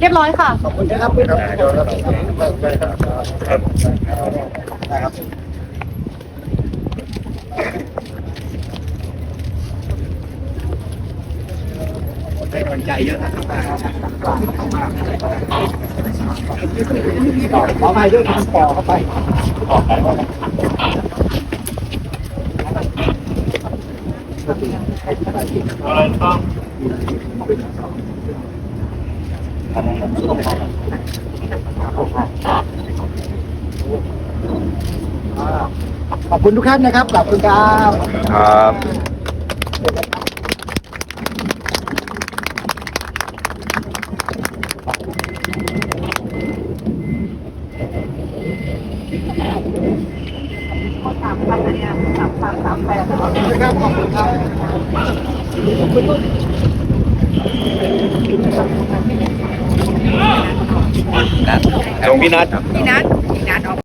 เรียบร้อยค่ะขอบคุณนะครับครับได้กำลังใจเยอะนะครับขอไปด้วยทางปอเข้าไปออกไป ขอบคุณทุกท่านนะครับ ขอบคุณครับ ครับนะครับขอบคุณครับ ส่งพี่นัท พี่นัทพี่นัทออก